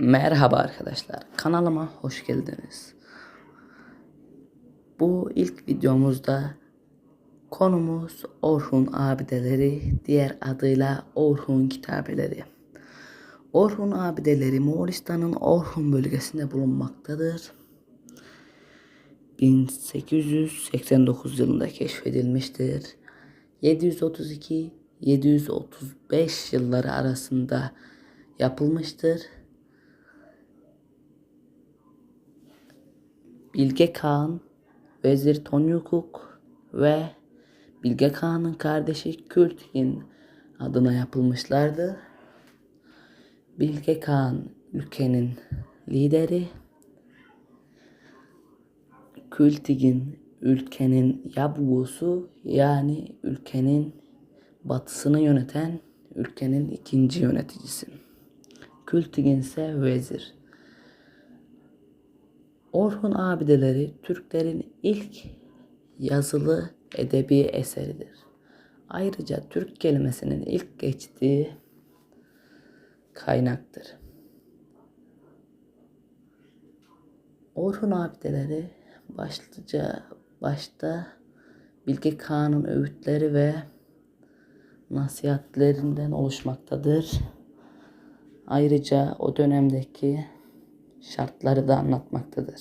Merhaba arkadaşlar. Kanalıma hoş geldiniz. Bu ilk videomuzda konumuz Orhun abideleri, diğer adıyla Orhun kitabeleri. Orhun abideleri Moğolistan'ın Orhun bölgesinde bulunmaktadır. 1889 yılında keşfedilmiştir. 732-735 yılları arasında yapılmıştır. Bilge Kağan, Vezir Tonyukuk ve Bilge Kağan'ın kardeşi Kültigin adına yapılmışlardı. Bilge Kağan ülkenin lideri, Kültigin ülkenin yabgusu yani ülkenin batısını yöneten ülkenin ikinci yöneticisi. Kültigin ise vezir. Orhun abideleri Türklerin ilk yazılı edebi eseridir. Ayrıca Türk kelimesinin ilk geçtiği kaynaktır. Orhun abideleri başlıca başta Bilge Kağan'ın öğütleri ve nasihatlerinden oluşmaktadır. Ayrıca o dönemdeki şartları da anlatmaktadır.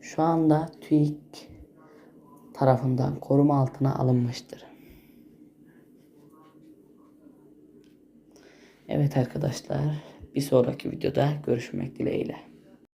Şu anda TÜİK tarafından koruma altına alınmıştır. Evet arkadaşlar bir sonraki videoda görüşmek dileğiyle.